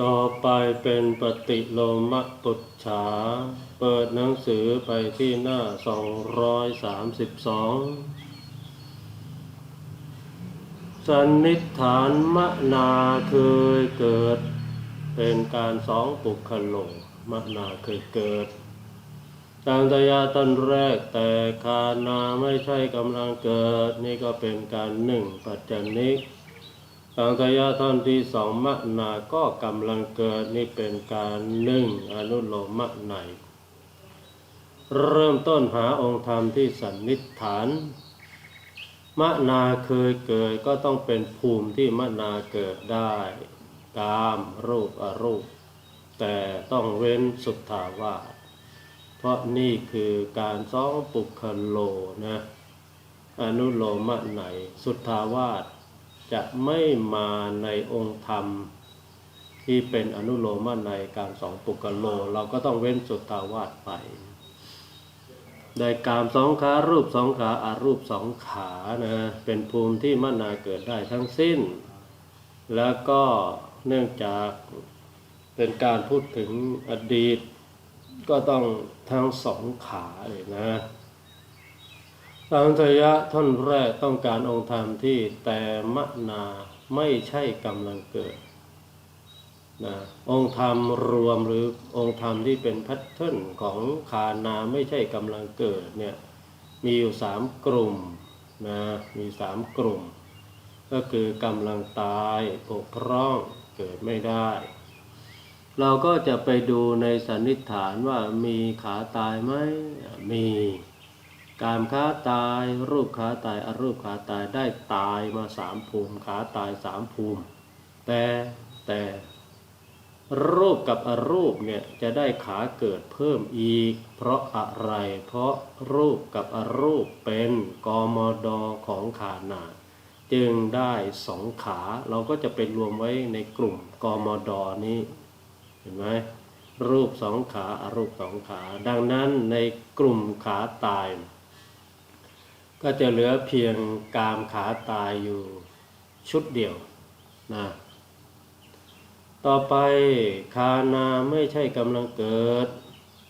ต่อไปเป็นปฏิโลมปุจฉา เปิดหนังสือไปที่หน้า 232 สันนิษฐานมนาเคยเกิด เป็นการสองปุคโลมนาเคยเกิดตังตยาตอนแรกแต่คานาไม่ใช่กำลังเกิด นี่ก็เป็นการหนึ่งปัจจนิก สังขยาท่อนที่สองมะนาก็กำลังเกิดนี่เป็นการหนึ่งอนุโลมะในเริ่มต้นหาองค์ธรรมที่สันนิษฐาน มะนาเคยเกิดก็ต้องเป็นภูมิที่มะนาเกิดได้กามรูปอรูป แต่ต้องเว้นสุทธาวาสเพราะนี่คือการซ้องปุคโลนะอนุโลมะในสุทธาวาส จะไม่มาในองค์ธรรมที่เป็นอนุโลมในการสองปุกโล เราก็ต้องเว้นสุตตาวาสไปได้กามสองขารูปสองขาอารูปสองขานะเป็นภูมิที่มนาเกิดได้ทั้งสิ้น แล้วก็เนื่องจากเป็นการพูดถึงอดีต ก็ต้องทั้งสองขาเลยนะ สังทยะท่อนแรกต้องการองค์ธรรมที่แต่มนาไม่ใช่กำลังเกิดนะองค์ธรรมรวมหรือองค์ธรรมที่เป็นแพทเทิร์นของคานาไม่ใช่กำลังเกิดเนี่ยมีอยู่สามกลุ่มนะมีสามกลุ่ม ก็คือกำลังตายปกพร่องเกิดไม่ได้ เราก็จะไปดูในสันนิษฐานว่ามีขาตายไหมมี การขาตายรูปขาตายอรูปขาตายได้ตายมาสามภูมิขาตายสามภูมิ แต่แต่รูปกับอรูปเนี่ยจะได้ขาเกิดเพิ่มอีก เพราะอะไร เพราะรูปกับอรูปเป็นกมดของขานาจึงได้สองขาเราก็จะไปรวมไว้ในกลุ่มกมดนี้เห็นไหมรูปสองขาอรูปสองขา ดังนั้นในกลุ่มขาตาย ก็จะเหลือเพียงกามขาตายอยู่ชุดเดียวนะต่อไปคานาไม่ใช่กำลังเกิด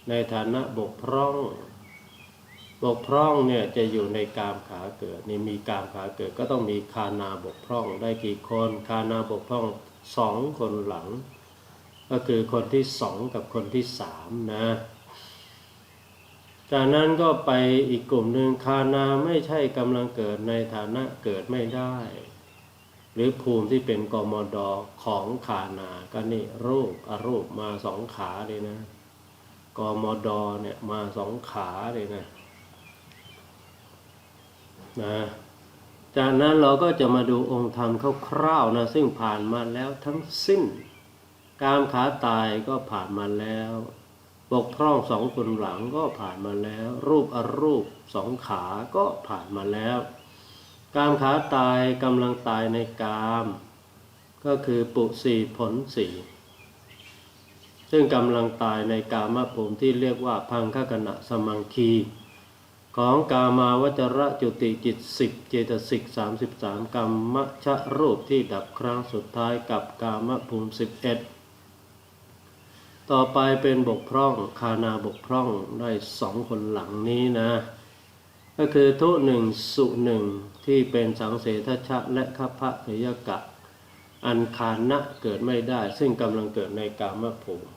ในฐานะบกพร่อง บกพร่องเนี่ยจะอยู่ในกามขาเกิดนี่มีกามขาเกิดก็ต้องมีคานาบกพร่องได้กี่คนคานาบกพร่องสองคนหลัง ก็คือคนที่สองกับคนที่สามนะ จากนั้นก็ไปอีกกลุ่มหนึ่งคานาไม่ใช่กำลังเกิดในฐานะเกิดไม่ได้ หรือภูมิที่เป็นกมดอของขานาก็นี่รูปอรูปมาสองขาเลยนะกมดอเนี่ยมาสองขาเลยนะนะจากนั้นเราก็จะมาดูองค์ธรรมคร่าวๆนะซึ่งผ่านมาแล้วทั้งสิ้น การขาตายก็ผ่านมาแล้ว กพร่องสองคนหลังก็ผ่านมาแล้ว รูปอรูปสองขาก็ผ่านมาแล้ว การขาตายกำลังตายในกาม ก็คือปุสีผลสีซึ่งกำลังตายในกามภูมิที่เรียกว่าพังคกณะสมังคี ของกามาวจระจุติจิตสิบเจตสิกสามสิบสามกรรมชะรูปที่ดับครั้งสุดท้ายกับกามภูมิสิบเอ็ด ต่อไปเป็นบกพร่องคานาบกพร่องได้สองคนหลังนี้นะ ก็คือทุหนึ่งสุหนึ่งที่เป็นสังเสทชะและคพะเทยกะ อันคานะเกิดไม่ได้ ซึ่งกำลังเกิดในกามภูมิ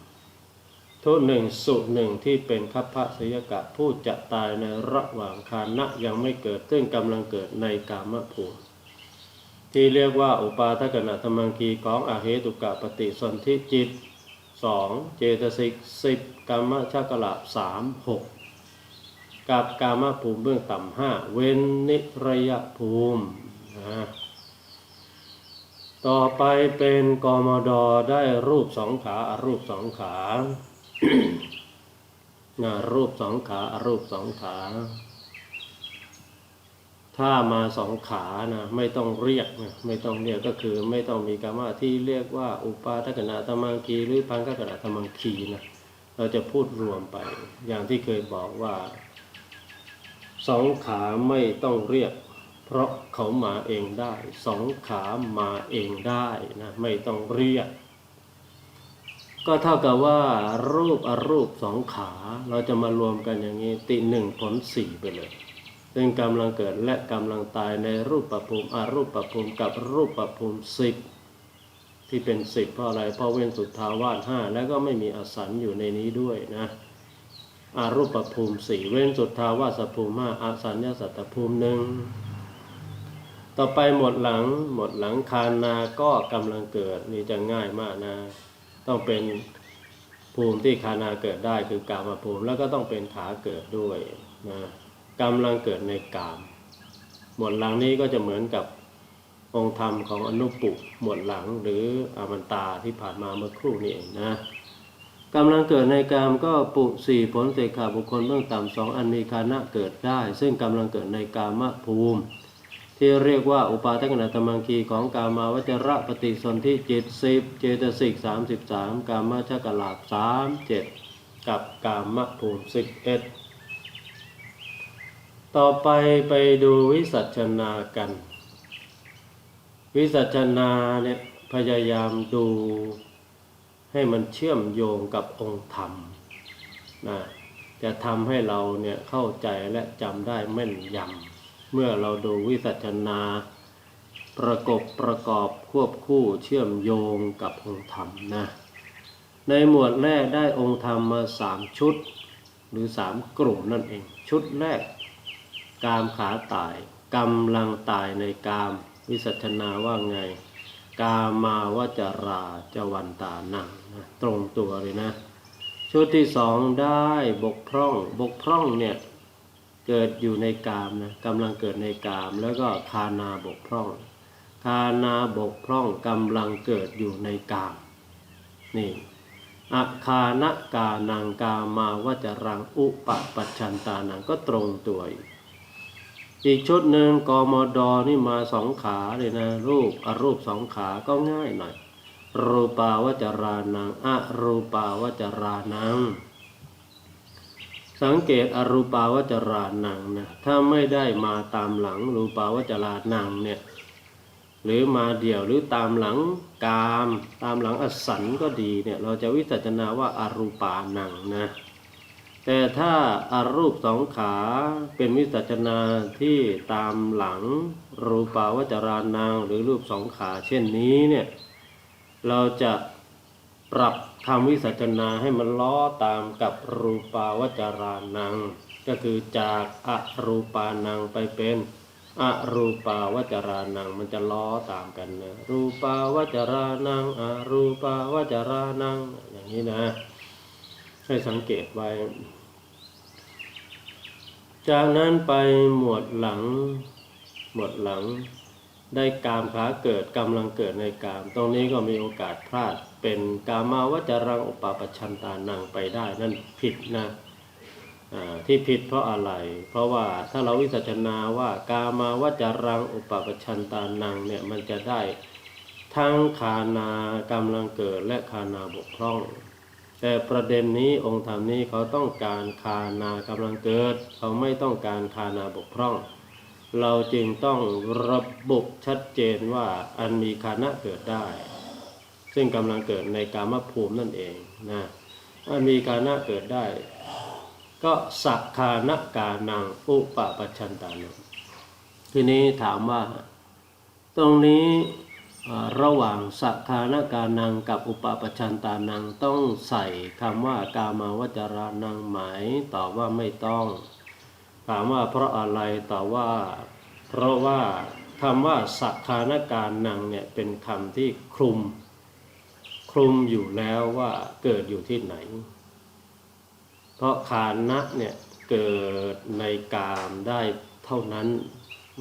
ทุหนึ่งสุหนึ่งที่เป็นคพะเทยกะผู้จะตายในระหว่างคานะยังไม่เกิด ซึ่งกำลังเกิดในกามภูมิที่เรียกว่าอุปาทกณะธรรมังคีของอาเหตุกะปฏิสนธิจิต สองเจตสิกสิบกรรมชักละสามหกกับกามภูมิเบื้องต่ำห้าเว้นนิระยะภูมินะต่อไปเป็นกมดได้รูปสองขาอารูปสองขานะรูปสองขาอารูปสองขา ถ้ามาสองขานะไม่ต้องเรียกนะไม่ต้องเรียกก็คือไม่ต้องมีกรรมะที่เรียกว่าอุปาทกณะธรรมังคีหรือพังคกณะธรรมังคีนะเราจะพูดรวมไป อย่างที่เคยบอกว่าสองขาไม่ต้องเรียก เพราะเขามาเองได้สองขามาเองได้นะไม่ต้องเรียก ก็เท่ากับว่า รูปอรูปสองขาเราจะมารวมกันอย่างนี้ ติหนึ่งผลสี่ไปเลย ซึ่งกำลังเกิดและกำลังตายในรูปประภูมิอารูปประภูมิกับรูปประภูมิสิบที่เป็นสิบเพราะอะไรเพราะเว้นสุทธาวาสห้าแล้วก็ไม่มีอสันอยู่ในนี้ด้วยนะอารูปภูมิสี่เว้นสุทธาวาสภูมิห้าอสัญญาสัตตภูมิหนึ่งต่อไปหมดหลังหมดหลังคานาก็กำลังเกิดนี่จะง่ายมากนะ ต้องเป็นภูมิที่คานาเกิดได้คือกามาภูมิ แล้วก็ต้องเป็นขาเกิดด้วยนะ กำลังเกิดในกาม หมวดหลังนี้ก็จะเหมือนกับองค์ธรรมของอนุปุหมวดหลังหรืออมันตาที่ผ่านมาเมื่อครู่นี้เองนะกำลังเกิดในกามก็ปุสี่ผลเสกขาบุคคลเบื้องต่ำสองอันมีคานะเกิดได้ ซึ่งกำลังเกิดในกามภูมิ ที่เรียกว่าอุปาทขณะตมังคีของกามาวจระปฏิสนธิจิตสิบเจตสิกสามสิบสามกามชกลาบสามเจ็ดกับกามภูมิสิบเอ็ด ต่อไปไปดูวิสัชนากัน วิสัชนาเนี่ยพยายามดูให้มันเชื่อมโยงกับองค์ธรรมนะจะทำให้เราเนี่ยเข้าใจและจำได้แม่นยำเมื่อเราดูวิสัชนา ประกบประกอบควบคู่เชื่อมโยงกับองค์ธรรมนะในหมวดแรกได้องค์ธรรมมาสามชุด หรือสามกลุ่มนั่นเอง ชุดแรก กามขาตายกำลังตายในกาม วิสัชนาว่าไง กามาวจราจวันตานังนะตรงตัวเลยนะ ชุดที่สองได้บกพร่องบกพร่องเนี่ยเกิดอยู่ในกามนะกำลังเกิดในกาม แล้วก็คานาบกพร่องคานาบกพร่องกำลังเกิดอยู่ในกามนี่อาคานะกานังกามาวจรังอุปปัชชันตานังก็ตรงตัวอีก อีกชุดหนึ่งกมดนี่มาสองขาเลยนะ รูปอรูปสองขาก็ง่ายหน่อย รูปาวจรานังอรูปาวจรานัง สังเกตอรูปาวจรานังนะถ้าไม่ได้มาตามหลังรูปาวจรานังเนี่ยหรือมาเดี่ยวหรือตามหลังกาม ตามหลังอสันก็ดีเนี่ยเราจะวิจัชนาว่าอารูปานังนะ แต่ถ้าอารูปสองขาเป็นวิจัชนาที่ตามหลังรูปาวจรานังหรือรูปสองขาเช่นนี้เนี่ยเราจะปรับคำวิสัชนาให้มันล้อตามกับรูปาวจรานัง ก็คือจากอรูปานังไปเป็นอรูปาวจรานังมันจะล้อตามกันนะรูปาวจรานังอรูปาวจรานังอย่างนี้นะ ให้สังเกตไว้ จากนั้นไปหมวดหลัง หมวดหลังได้กามขาเกิดกำลังเกิดในกาม ตรงนี้ก็มีโอกาสพลาดเป็นกามาวจรังอุปาปัชชันตานังไปได้นั่นผิดนะอ่าที่ผิดเพราะอะไร เพราะว่าถ้าเราวิสัชนาว่ากามาวจรังอุปาปัชชันตานังเนี่ยมันจะได้ทั้งคานากำลังเกิดและคานาบกพร่อง แต่ประเด็นนี้องค์ธรรมนี้เขาต้องการคานากำลังเกิด เขาไม่ต้องการคานาบกพร่อง เราจึงต้องระบุชัดเจนว่าอันมีคานะเกิดได้ ซึ่งกำลังเกิดในกามภูมินั่นเองนะอันมีคานะเกิดได้ ก็สักคานกานังอุปปัชชันตานังทีนี้ถามว่า ตรงนี้ ระหว่างสักคานกานังกับอุปปัชชันตานังต้องใส่คำว่ากามาวจรานังไหมตอบว่าไม่ต้องถามว่าเพราะอะไรตอบว่า เพราะว่าคำว่าสักคานการนังเนี่ยเป็นคำที่คลุม คลุมอยู่แล้วว่าเกิดอยู่ที่ไหน เพราะคานะเนี่ยเกิดในกามได้เท่านั้น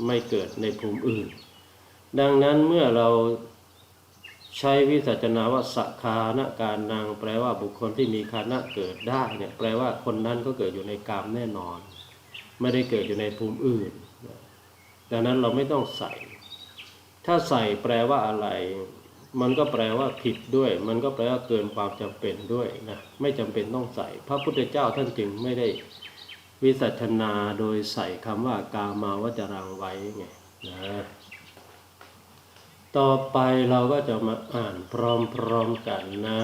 ไม่เกิดในภูมิอื่น ดังนั้นเมื่อเราใช้วิสัชนาว่าสักคานการนางแปลว่าบุคคลที่มีคานะเกิดได้เนี่ยแปลว่าคนนั้นก็เกิดอยู่ในกามแน่นอน ไม่ได้เกิดอยู่ในภูมิอื่น ดังนั้นเราไม่ต้องใส่ ถ้าใส่แปลว่าอะไร มันก็แปลว่าผิดด้วย มันก็แปลว่าเกินความจำเป็นด้วยนะไม่จำเป็นต้องใส่ พระพุทธเจ้าท่านจึงไม่ได้วิสัชนาโดยใส่คำว่ากามาวจรังไว้ไงนะ ต่อไปเราก็จะมาอ่านพร้อมๆกันนะ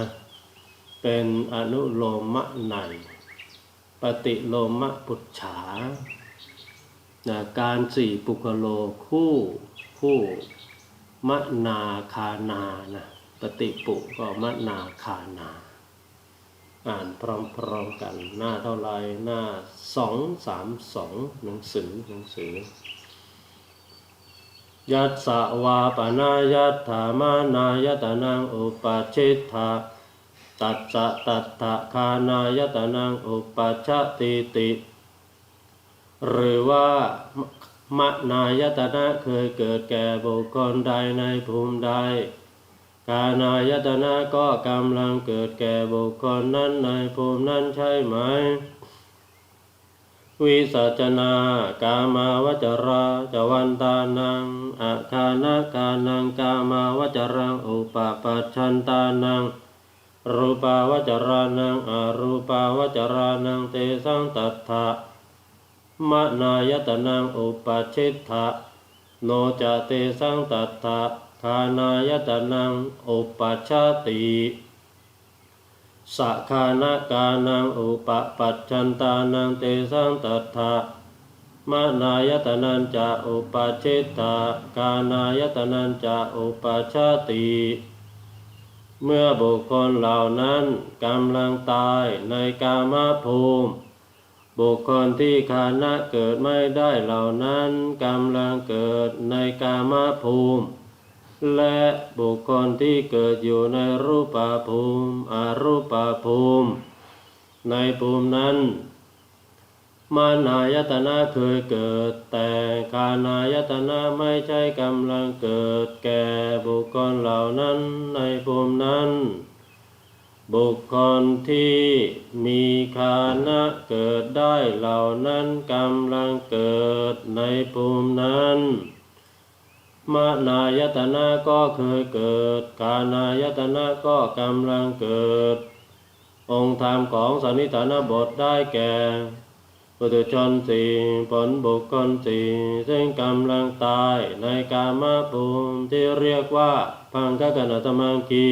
เป็นอนุโลมะในปฏิโลมะปุจฉานะการสี่ปุคโลคู่คู่มะนาคานานะปฏิปุก็มะนาคานา อ่านพร้อมๆกันหน้าเท่าไรหน้าสองสามสองหนังสือหนังสือ ยัสสะวาปนายัตถามานายตนังอุปาชิตถาตัสสะตัตถะคานายตนังอุปาชติติ หรือว่ามะนายตนะเคยเกิดแก่บุคคลใดในภูมิใดกานายตนะก็กำลังเกิดแก่บุคคลนั้นในภูมินั้นใช่ไหม วิสัจนากามาวจราจวันตานังอาคานาคานังกามาวจรังอุปปัชชันตานัง รูปาวจรานังอารูปาวจรานังเตสังตัตถะมนายตนังอุปชิตถะโนจะเตสังตัตถะคานายตนังอุปชาติ สัคานาการนังอุปปัจจันตานังเตสังตัตถะมานายตนันจะอุปาชิตตากานายตนันจะอุปาชาติ เมื่อบุคคลเหล่านั้นกำลังตายในกามภูมิ บุคคลที่คานะเกิดไม่ได้เหล่านั้นกำลังเกิดในกามภูมิ และบุคคลที่เกิดอยู่ในรูปาภูมิอารูปาภูมิ ในภูมินั้นมานายตนะเคยเกิด แต่กานายตนะไม่ใช่กำลังเกิดแก่บุคคลเหล่านั้นในภูมินั้น บุคคลที่มีคานะเกิดได้เหล่านั้นกำลังเกิดในภูมินั้น มานายตนะก็เคยเกิด กานายตนะก็กำลังเกิด องค์ธรรมของสันนิฐานบทได้แก่ปุถุชนสี่ผลบุคคลสี่ซึ่งกำลังตายในกามภูมิที่เรียกว่าพังคกนตมังคี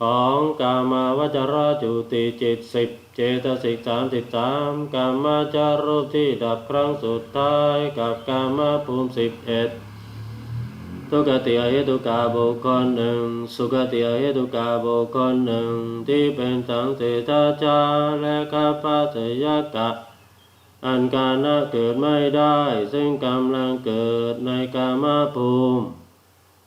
ของกามาวจรจุติจิตสิบเจตสิกสามสิบสามกามาจารูปที่ดับครั้งสุดท้ายกับกามภูมิสิบเอ็ด ทุกติอเหตุกาบุคคลหนึ่ง สุขติอเหตุกาบุคคลหนึ่ง ที่เป็นสังเสทาจาและข้าพเสยกะ อันการนะเกิดไม่ได้ ซึ่งกำลังเกิดในกามภูมิ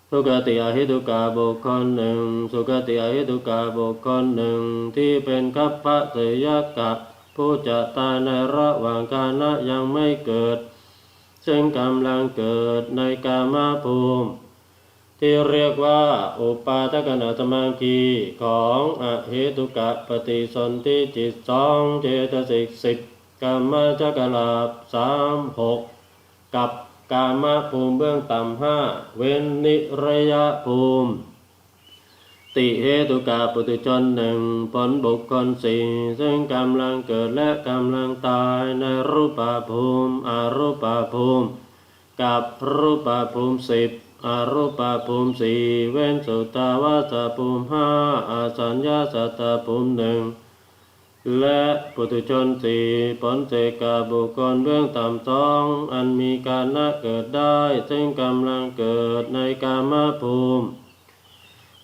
ทุกติอหิตุกาบุคคลหนึ่ง สุขติอหิตุกาบุคคลหนึ่ง ที่เป็นคัพพะเสยกะผู้จะตายในระหว่างการนะยังไม่เกิด ซึ่งกำลังเกิดในกามภูมิ ที่เรียกว่าอุปาทกนาตมังคีของอเหตุกะปฏิสนธิจิตสองเจตสิกสิบกามาจักรลาบสามหกกับกามภูมิเบื้องต่ำห้าเว้นนิระยะภูมิ ติเหตุกาปุตุชนหนึ่งผลบุคคลสี่ซึ่งกำลังเกิดและกำลังตายในรูปาภูมิอรูปาภูมิ กับรูปาภูมิสิบอารูปาภูมิสี่เว้นสุตาวาสภูมิห้าอาสัญญาสัตตภูมิหนึ่งและปุถุชนสี่ผลเจกาบุคคลเบื้องต่ำสองอันมีการนะเกิดได้ ซึ่งกำลังเกิดในกามภูมิ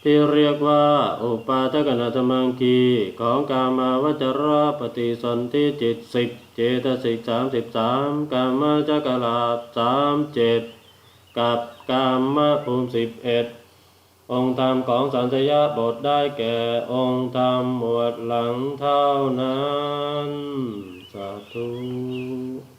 ที่เรียกว่า อุปาทกนาตมังคีของกามาวจรปฏิสนธิจิตสิบเจตสิกสามสิบสามกามจักรลาสามเจ็ดกับกามภูมิสิบเอ็ดองค์ธรรมของสัญญาบทได้แก่องค์ธรรมหมวดหลังเท่านั้น สาธุ